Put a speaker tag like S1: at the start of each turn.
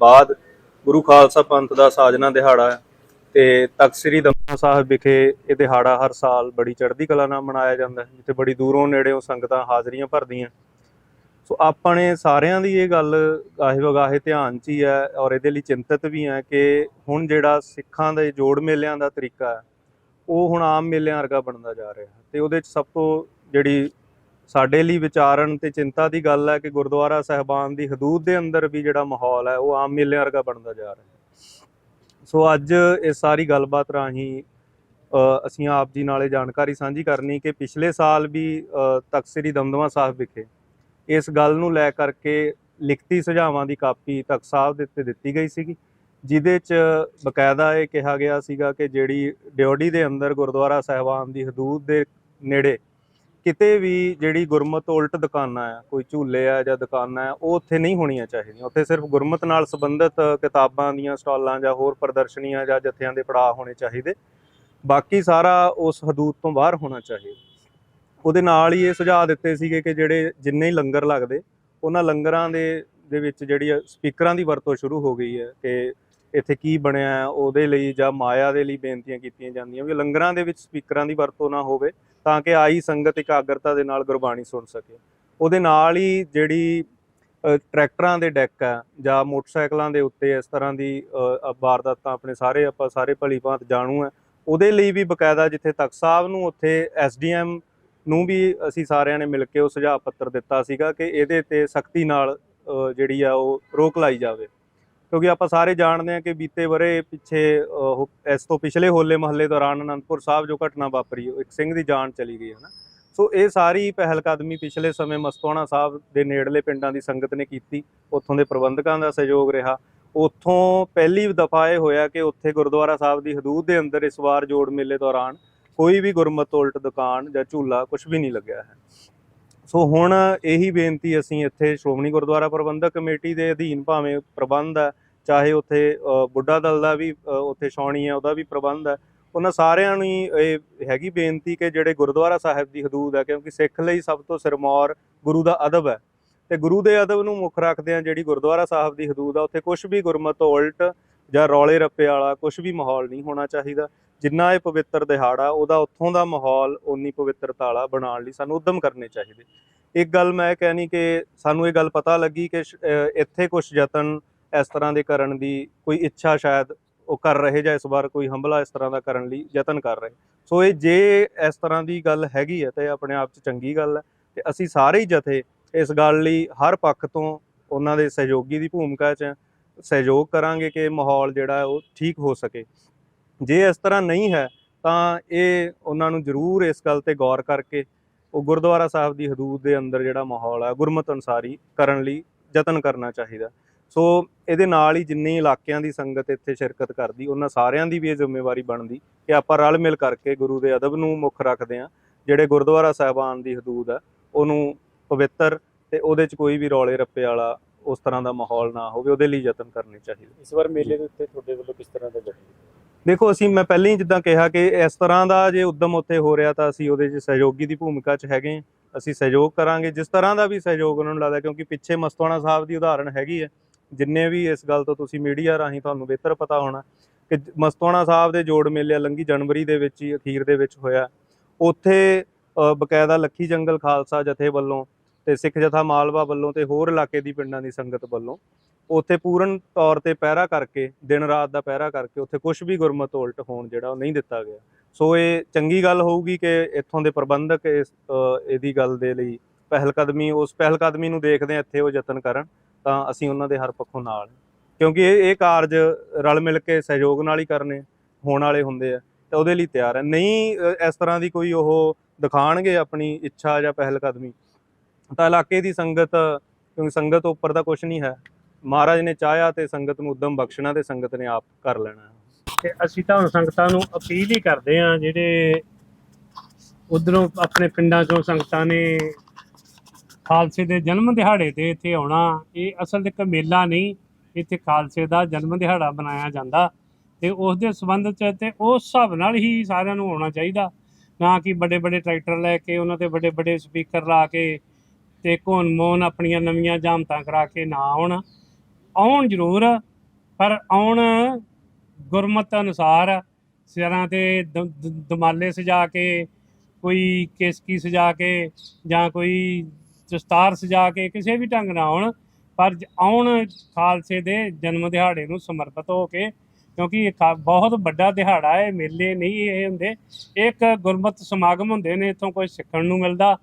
S1: ਬਾਅਦ ਗੁਰੂ ਖਾਲਸਾ ਪੰਥ ਦਾ ਸਾਜਨਾ ਦਿਹਾੜਾ ਹੈ ਤੇ ਤਖਤ ਸ੍ਰੀ ਦਮਦਮਾ ਸਾਹਿਬ ਵਿਖੇ ਇਹ ਦਿਹਾੜਾ ਹਰ ਸਾਲ ਬੜੀ ਚੜ੍ਹਦੀ ਕਲਾ ਨਾਲ ਮਨਾਇਆ ਜਾਂਦਾ ਹੈ, ਜਿੱਥੇ ਬੜੀ ਦੂਰੋਂ ਨੇੜਿਓਂ ਸੰਗਤਾਂ ਹਾਜ਼ਰੀਆਂ ਭਰਦੀਆਂ। ਸੋ ਆਪਣੇ ਸਾਰਿਆਂ ਦੀ ਇਹ ਗੱਲ ਗਾਹੇ ਵਗਾਹੇ ਧਿਆਨ 'ਚ ਹੀ ਹੈ ਔਰ ਇਹਦੇ ਲਈ ਚਿੰਤਤ ਵੀ ਹੈ ਕਿ ਹੁਣ ਜਿਹੜਾ ਸਿੱਖਾਂ ਦੇ ਜੋੜ ਮੇਲਿਆਂ ਦਾ ਤਰੀਕਾ ਹੈ, ਉਹ ਹੁਣ ਆਮ ਮੇਲਿਆਂ ਵਰਗਾ ਬਣਦਾ ਜਾ ਰਿਹਾ ਤੇ ਉਹਦੇ 'ਚ ਸਭ ਤੋਂ ਜਿਹੜੀ ਸਾਡੇ ਲਈ ਵਿਚਾਰਨ ਤੇ ਚਿੰਤਾ ਦੀ ਗੱਲ ਹੈ ਕਿ ਗੁਰਦੁਆਰਾ ਸਾਹਿਬਾਨ ਦੀ ਹਦੂਦ ਦੇ ਅੰਦਰ ਵੀ ਜਿਹੜਾ ਮਾਹੌਲ ਹੈ ਉਹ ਆਮ ਮੇਲਿਆਂ ਵਰਗਾ ਬਣਦਾ ਜਾ ਰਿਹਾ ਸੋ ਅੱਜ ਇਹ ਸਾਰੀ ਗੱਲਬਾਤ ਰਾਹੀਂ ਅਸੀਂ ਆਪ ਜੀ ਨਾਲੇ ਜਾਣਕਾਰੀ ਸਾਂਝੀ ਕਰਨੀ ਕਿ ਪਿਛਲੇ ਸਾਲ ਵੀ ਅ, ਤਖ਼ਤ ਸ੍ਰੀ ਦਮਦਮਾ ਸਾਹਿਬ ਵਿਖੇ ਇਸ ਗੱਲ ਨੂੰ ਲੈ ਕਰਕੇ ਲਿਖਤੀ ਸੁਝਾਵਾਂ ਦੀ ਕਾਪੀ ਤਖਤ ਸਾਹਿਬ ਦੇ ਉੱਤੇ ਦਿੱਤੀ ਗਈ ਸੀਗੀ ਜਿਹਦੇ 'ਚ ਬਕਾਇਦਾ ਇਹ ਕਿਹਾ ਗਿਆ ਸੀਗਾ ਕਿ ਜਿਹੜੀ ਡਿਓਡੀ ਦੇ ਅੰਦਰ ਗੁਰਦੁਆਰਾ ਸਾਹਿਬਾਨ ਦੀ ਹਦੂਦ ਦੇ ਨੇੜੇ ਕਿਤੇ ਵੀ ਜਿਹੜੀ ਗੁਰਮਤ ਉਲਟ ਦੁਕਾਨਾਂ ਆ, ਕੋਈ ਝੂਲੇ ਆ ਜਾਂ ਦੁਕਾਨਾਂ ਆ, ਉਹ ਉੱਥੇ ਨਹੀਂ ਹੋਣੀਆਂ ਚਾਹੀਦੀਆਂ। ਉੱਥੇ ਸਿਰਫ ਗੁਰਮਤ ਨਾਲ ਸੰਬੰਧਿਤ ਕਿਤਾਬਾਂ ਦੀਆਂ ਸਟਾਲਾਂ ਜਾਂ ਹੋਰ ਪ੍ਰਦਰਸ਼ਨੀਆਂ ਜਾਂ ਜਥਿਆਂ ਦੇ ਪੜਾਅ ਹੋਣੇ ਚਾਹੀਦੇ। ਬਾਕੀ ਸਾਰਾ ਉਸ ਹਦੂਦ ਤੋਂ ਬਾਹਰ ਹੋਣਾ ਚਾਹੀਦਾ। ਉਹਦੇ ਨਾਲ ਹੀ ਇਹ ਸੁਝਾਅ ਦਿੱਤੇ ਸੀਗੇ ਕਿ ਜਿਹੜੇ ਜਿੰਨੇ ਹੀ ਲੰਗਰ ਲੱਗਦੇ, ਉਹਨਾਂ ਲੰਗਰਾਂ ਦੇ ਦੇ ਵਿੱਚ ਜਿਹੜੀ ਆ, ਸਪੀਕਰਾਂ ਦੀ ਵਰਤੋਂ ਸ਼ੁਰੂ ਹੋ ਗਈ ਹੈ ਕਿ ਇੱਥੇ ਕੀ ਬਣਿਆ ਉਹਦੇ ਲਈ ਜਾਂ ਮਾਇਆ ਦੇ ਲਈ ਬੇਨਤੀਆਂ ਕੀਤੀਆਂ ਜਾਂਦੀਆਂ, ਵੀ ਲੰਗਰਾਂ ਦੇ ਵਿੱਚ ਸਪੀਕਰਾਂ ਦੀ ਵਰਤੋਂ ਨਾ ਹੋਵੇ ਤਾਂ ਕਿ ਆਈ ਸੰਗਤ ਇਕਾਗਰਤਾ ਦੇ ਨਾਲ ਗੁਰਬਾਣੀ ਸੁਣ ਸਕੇ। ਉਹਦੇ ਨਾਲ ਹੀ ਜਿਹੜੀ ਟਰੈਕਟਰਾਂ ਦੇ ਡੈਕ ਆ ਜਾਂ ਮੋਟਰਸਾਈਕਲਾਂ ਦੇ ਉੱਤੇ ਇਸ ਤਰ੍ਹਾਂ ਦੀ ਵਾਰਦਾਤਾਂ ਆਪਣੇ ਸਾਰੇ ਆਪਾਂ ਸਾਰੇ ਭਲੀ ਭਾਂਤ ਜਾਣੂ ਆ ਉਹਦੇ ਲਈ ਵੀ ਬਕਾਇਦਾ ਜਿੱਥੇ ਤਖਤ ਸਾਹਿਬ ਨੂੰ ਉੱਥੇ ਐਸਡੀਐਮ ਨੂੰ ਵੀ ਅਸੀਂ ਸਾਰਿਆਂ ਨੇ ਮਿਲ ਕੇ ਉਹ ਸੁਝਾਅ ਪੱਤਰ ਦਿੱਤਾ ਸੀਗਾ ਕਿ ਇਹਦੇ ਤੇ ਸਖਤੀ ਨਾਲ ਜਿਹੜੀ ਆ ਉਹ ਰੋਕ ਲਾਈ ਜਾਵੇ। ਕਿਉਂਕਿ ਆਪਾਂ ਸਾਰੇ ਜਾਣਦੇ ਹਾਂ ਕਿ ਬੀਤੇ ਬਰੇ ਪਿੱਛੇ ਅ, ਇਸ ਤੋਂ ਪਿਛਲੇ ਹੋਲੇ ਮਹੱਲੇ ਦੌਰਾਨ ਅਨੰਦਪੁਰ ਸਾਹਿਬ ਜੋ ਘਟਨਾ ਵਾਪਰੀ ਉਹ ਇੱਕ ਸਿੰਘ ਦੀ ਜਾਨ ਚਲੀ ਗਈ ਹੈ ਨਾ ਸੋ ਇਹ ਸਾਰੀ ਪਹਿਲ ਕਦਮੀ ਪਿਛਲੇ ਸਮੇਂ ਮਸਤੋਣਾ ਸਾਹਿਬ ਦੇ ਨੇੜਲੇ ਪਿੰਡਾਂ ਦੀ ਸੰਗਤ ਨੇ ਕੀਤੀ ਉੱਥੋਂ ਦੇ ਪ੍ਰਬੰਧਕਾਂ ਦਾ ਸਹਿਯੋਗ ਰਿਹਾ। ਉੱਥੋਂ ਪਹਿਲੀ ਦਫਾ ਇਹ ਹੋਇਆ ਕਿ ਉੱਥੇ ਗੁਰਦੁਆਰਾ ਸਾਹਿਬ ਦੀ ਹਦੂਦ ਦੇ ਅੰਦਰ ਇਸ ਵਾਰ ਜੋੜ ਮੇਲੇ ਦੌਰਾਨ ਕੋਈ ਵੀ ਗੁਰਮਤ ਉਲਟ ਦੁਕਾਨ ਜਾਂ ਝੂਲਾ ਕੁਝ ਵੀ ਨਹੀਂ ਲੱਗਿਆ ਹੈ। ਸੋ ਹੁਣ ਇਹੀ ਬੇਨਤੀ ਅਸੀਂ ਇੱਥੇ ਸ਼੍ਰੋਮਣੀ ਗੁਰਦੁਆਰਾ ਪ੍ਰਬੰਧਕ ਕਮੇਟੀ ਦੇ ਅਧੀਨ ਭਾਵੇਂ ਪ੍ਰਬੰਧ ਹੈ ਚਾਹੇ ਉੱਥੇ ਬੁੱਢਾ ਦਲ ਦਾ ਵੀ ਉੱਥੇ ਛਾਉਣੀ ਹੈ, ਉਹਦਾ ਵੀ ਪ੍ਰਬੰਧ ਹੈ। ਉਹਨਾਂ ਸਾਰਿਆਂ ਨੂੰ ਹੀ ਇਹ ਹੈਗੀ ਬੇਨਤੀ ਕਿ ਜਿਹੜੇ ਗੁਰਦੁਆਰਾ ਸਾਹਿਬ ਦੀ ਹਦੂਦ ਹੈ, ਕਿਉਂਕਿ ਸਿੱਖ ਲਈ ਸਭ ਤੋਂ ਸਿਰਮੌਰ ਗੁਰੂ ਦਾ ਅਦਬ ਹੈ। ਤੇ ਗੁਰੂ ਦੇ ਅਦਬ ਨੂੰ ਮੁੱਖ ਰੱਖਦਿਆਂ ਜਿਹੜੀ ਗੁਰਦੁਆਰਾ ਸਾਹਿਬ ਦੀ ਹਦੂਦ ਆ, ਉੱਥੇ ਕੁਝ ਵੀ ਗੁਰਮਤ ਤੋਂ ਉਲਟ ਜਾਂ ਰੌਲੇ ਰੱਪੇ ਵਾਲਾ ਕੁਝ ਵੀ ਮਾਹੌਲ ਨਹੀਂ ਹੋਣਾ ਚਾਹੀਦਾ। ਜਿੰਨਾ ਇਹ ਪਵਿੱਤਰ ਦਿਹਾੜਾ, ਉਹਦਾ ਉੱਥੋਂ ਦਾ ਮਾਹੌਲ ਉਨੀ ਪਵਿੱਤਰਤਾ ਵਾਲਾ ਬਣਾਉਣ ਲਈ ਸਾਨੂੰ ਉਦਮ ਕਰਨੇ ਚਾਹੀਦੇ। ਇੱਕ ਗੱਲ ਮੈਂ ਕਹਿਣੀ ਕਿ ਸਾਨੂੰ ਇਹ ਗੱਲ ਪਤਾ ਲੱਗੀ ਕਿ ਇੱਥੇ ਕੁਝ ਯਤਨ ਇਸ ਤਰ੍ਹਾਂ ਦੇ ਕਰਨ ਦੀ ਕੋਈ ਇੱਛਾ ਸ਼ਾਇਦ ਉਹ ਕਰ ਰਹੇ ਜਾਂ ਇਸ ਵਾਰ ਕੋਈ ਹਮਲਾ ਇਸ ਤਰ੍ਹਾਂ ਦਾ ਕਰਨ ਲਈ ਯਤਨ ਕਰ ਰਹੇ। ਸੋ ਇਹ ਜੇ ਇਸ ਤਰ੍ਹਾਂ ਦੀ ਗੱਲ ਹੈਗੀ ਹੈ ਤਾਂ ਇਹ ਆਪਣੇ ਆਪ 'ਚ ਚੰਗੀ ਗੱਲ ਹੈ ਤੇ ਅਸੀਂ ਸਾਰੇ ਹੀ ਜਥੇ ਇਸ ਗੱਲ ਲਈ ਹਰ ਪੱਖ ਤੋਂ ਉਹਨਾਂ ਦੇ ਸਹਿਯੋਗੀ ਦੀ ਭੂਮਿਕਾ 'ਚ ਸਹਿਯੋਗ ਕਰਾਂਗੇ ਕਿ ਮਾਹੌਲ ਜਿਹੜਾ ਉਹ ਠੀਕ ਹੋ ਸਕੇ। ਜੇ ਇਸ ਤਰ੍ਹਾਂ ਨਹੀਂ ਹੈ ਤਾਂ ਇਹ ਉਹਨਾਂ ਨੂੰ ਜ਼ਰੂਰ ਇਸ ਗੱਲ ਤੇ ਗੌਰ ਕਰਕੇ ਉਹ ਗੁਰਦੁਆਰਾ ਸਾਹਿਬ ਦੀ ਹਦੂਦ ਦੇ ਅੰਦਰ ਜਿਹੜਾ ਮਾਹੌਲ ਹੈ ਗੁਰਮਤ ਅਨਸਾਰੀ ਕਰਨ ਲਈ ਯਤਨ ਕਰਨਾ ਚਾਹੀਦਾ। ਸੋ ਇਹਦੇ ਨਾਲ ਹੀ ਜਿੰਨੇ ਇਲਾਕਿਆਂ ਦੀ ਸੰਗਤ ਇੱਥੇ ਸ਼ਿਰਕਤ ਕਰਦੀ ਉਹਨਾਂ ਸਾਰਿਆਂ ਦੀ ਵੀ ਇਹ ਜ਼ਿੰਮੇਵਾਰੀ ਬਣਦੀ ਕਿ ਆਪਾਂ ਰਲ ਮਿਲ ਕਰਕੇ ਗੁਰੂ ਦੇ ਅਦਬ ਨੂੰ ਮੁੱਖ ਰੱਖਦੇ ਹਾਂ। ਜਿਹੜੇ ਗੁਰਦੁਆਰਾ ਸਾਹਿਬਾਨ ਦੀ ਹਦੂਦ ਹੈ ਉਹਨੂੰ ਪਵਿੱਤਰ ਤੇ ਉਹਦੇ 'ਚ ਕੋਈ ਵੀ ਰੌਲੇ ਰੱਪੇ ਵਾਲਾ ਉਸ ਤਰ੍ਹਾਂ ਦਾ ਮਾਹੌਲ ਨਾ ਹੋਵੇ ਉਹਦੇ ਲਈ ਯਤਨ ਕਰਨੇ ਚਾਹੀਦੇ
S2: ਇਸ ਵਾਰ ਮੇਲੇ ਦੇ ਉੱਤੇ ਤੁਹਾਡੇ ਵੱਲੋਂ ਕਿਸ ਤਰ੍ਹਾਂ ਦਾ ਜਸ਼ਨ
S1: ਦੇਖੋ ਅਸੀਂ ਮੈਂ ਪਹਿਲਾਂ ਹੀ ਜਿੱਦਾਂ ਕਿਹਾ ਕਿ ਇਸ ਤਰ੍ਹਾਂ ਦਾ ਜੇ ਉਦਮ ਉੱਥੇ ਹੋ ਰਿਹਾ ਤਾਂ ਅਸੀਂ ਉਹਦੇ 'ਚ ਸਹਿਯੋਗੀ ਦੀ ਭੂਮਿਕਾ 'ਚ ਹੈਗੇ ਹਾਂ। ਅਸੀਂ ਸਹਿਯੋਗ ਕਰਾਂਗੇ ਜਿਸ ਤਰ੍ਹਾਂ ਦਾ ਵੀ ਸਹਿਯੋਗ ਉਹਨਾਂ ਨੂੰ ਲੱਗਦਾ ਕਿਉਂਕਿ ਪਿੱਛੇ ਮਸਤੋਣਾ ਸਾਹਿਬ ਦੀ ਉਦਾਹਰਣ ਹੈਗੀ ਹੈ। ਜਿੰਨੇ ਵੀ ਇਸ ਗੱਲ ਤੋਂ ਤੁਸੀਂ ਮੀਡੀਆ ਰਾਹੀਂ ਤੁਹਾਨੂੰ ਬਿਹਤਰ ਪਤਾ ਹੋਣਾ ਕਿ ਮਸਤੋਣਾ ਸਾਹਿਬ ਦੇ ਜੋੜ ਮੇਲੇ ਲੰਗੀ ਜਨਵਰੀ ਦੇ ਵਿੱਚ ਹੀ ਅਖੀਰ ਦੇ ਵਿੱਚ ਹੋਇਆ। ਉੱਥੇ ਬਕਾਇਦਾ ਲੱਖੀ ਜੰਗਲ ਖਾਲਸਾ ਜਥੇ ਵੱਲੋਂ ਤੇ ਸਿੱਖ ਜਥਾ ਮਾਲਵਾ ਵੱਲੋਂ ਤੇ ਹੋਰ ਇਲਾਕੇ ਦੀ ਪਿੰਡਾਂ ਦੀ ਸੰਗਤ ਵੱਲੋਂ ਉੱਥੇ ਪੂਰਨ ਤੌਰ ਤੇ ਪਹਿਰਾ ਕਰਕੇ, ਦਿਨ ਰਾਤ ਦਾ ਪਹਿਰਾ ਕਰਕੇ ਉੱਥੇ ਕੁਝ ਵੀ ਗੁਰਮਤ ਉਲਟ ਹੋਣ ਜਿਹੜਾ ਉਹ ਨਹੀਂ ਦਿੱਤਾ ਗਿਆ। ਸੋ ਇਹ ਚੰਗੀ ਗੱਲ ਹੋਊਗੀ ਕਿ ਇੱਥੋਂ ਦੇ ਪ੍ਰਬੰਧਕ ਇਸ ਇਹਦੀ ਗੱਲ ਦੇ ਲਈ ਪਹਿਲ ਕਦਮੀ ਉਸ ਪਹਿਲ ਕਦਮੀ ਨੂੰ ਦੇਖਦੇ ਇੱਥੇ ਉਹ ਯਤਨ ਕਰਨ। ਤਾਂ ਅਸੀਂ ਉਹਨਾਂ ਦੇ ਹਰ ਪੱਖੋਂ ਨਾਲ ਕਿਉਂਕਿ ਇਹ ਇਹ ਕਾਰਜ ਰਲ ਮਿਲ ਕੇ ਸਹਿਯੋਗ ਨਾਲ ਹੀ ਕਰਨੇ, ਹੋਣ ਵਾਲੇ ਹੁੰਦੇ ਆ, ਤੇ ਉਹਦੇ ਲਈ ਤਿਆਰ ਹੈ। ਨਹੀਂ ਇਸ ਤਰ੍ਹਾਂ ਦੀ ਕੋਈ ਉਹ ਦਿਖਾਣਗੇ ਆਪਣੀ ਇੱਛਾ ਜਾਂ ਪਹਿਲ ਕਦਮੀ ਤਾਂ ਇਲਾਕੇ ਦੀ ਸੰਗਤ, ਕਿਉਂਕਿ ਸੰਗਤ ਉੱਪਰ ਦਾ ਕੁਝ ਨਹੀਂ ਹੈ। ਮਹਾਰਾਜ ਨੇ ਚਾਹਿਆ ਤੇ ਸੰਗਤ ਨੂੰ ਉਦਮ ਬਖਸ਼ਣਾ ਤੇ ਸੰਗਤ ਨੇ ਆਪ ਕਰ ਲੈਣਾ
S3: ਤੇ ਅਸੀਂ ਤਾਂ ਹੁਣ ਸੰਗਤਾਂ ਨੂੰ ਅਪੀਲ ਹੀ ਕਰਦੇ ਆ ਜਿਹੜੇ ਉਧਰੋਂ ਆਪਣੇ ਪਿੰਡਾਂ ਚੋਂ ਸੰਗਤਾਂ ਨੇ ਖਾਲਸੇ ਦੇ ਜਨਮ ਦਿਹਾੜੇ ਤੇ ਇੱਥੇ ਆਉਣਾ, ਇਹ ਅਸਲ ਤੇ ਇੱਕ ਮੇਲਾ ਨਹੀਂ, ਇੱਥੇ ਖਾਲਸੇ ਦਾ ਜਨਮ ਦਿਹਾੜਾ ਮਨਾਇਆ ਜਾਂਦਾ ਤੇ ਉਸ ਦੇ ਸੰਬੰਧ ਚ ਤੇ ਉਸ ਹਿਸਾਬ ਨਾਲ ਹੀ ਸਾਰਿਆਂ ਨੂੰ ਆਉਣਾ ਚਾਹੀਦਾ। ਨਾ ਕਿ ਵੱਡੇ ਵੱਡੇ ਟਰੈਕਟਰ ਲੈ ਕੇ, ਉਹਨਾਂ ਤੇ ਵੱਡੇ ਵੱਡੇ ਸਪੀਕਰ ਲਾ ਕੇ ਤੇ ਘੋਨ ਮੋਨ ਆਪਣੀਆਂ ਨਵੀਆਂ ਜਾਮਤਾਂ ਕਰਾ ਕੇ ਨਾ ਆਉਣ। ਆਉਣ ਜ਼ਰੂਰ, ਪਰ ਆਉਣ ਗੁਰਮਤ ਅਨੁਸਾਰ ਸਿਰਾਂ ਤੇ ਦਮਾਲੇ ਸਜਾ ਕੇ, ਕੋਈ ਕੇਸਕੀ ਸਜਾ ਕੇ ਜਾਂ ਕੋਈ ਦਸਤਾਰ ਸਜਾ ਕੇ ਕਿਸੇ ਵੀ ਢੰਗ ਨਾਲ ਆਉਣ, ਪਰ ਆਉਣ ਖਾਲਸੇ ਦੇ ਜਨਮ ਦਿਹਾੜੇ ਨੂੰ ਸਮਰਪਿਤ ਹੋ ਕੇ, ਕਿਉਂਕਿ ਇਹ ਬਹੁਤ ਵੱਡਾ ਦਿਹਾੜਾ ਹੈ, ਮੇਲੇ ਨਹੀਂ ਇਹ ਹੁੰਦੇ। ਇੱਕ ਗੁਰਮਤ ਸਮਾਗਮ ਹੁੰਦੇ ਨੇ, ਇਥੋਂ ਕੁਝ ਸਿੱਖਣ ਨੂੰ ਮਿਲਦਾ।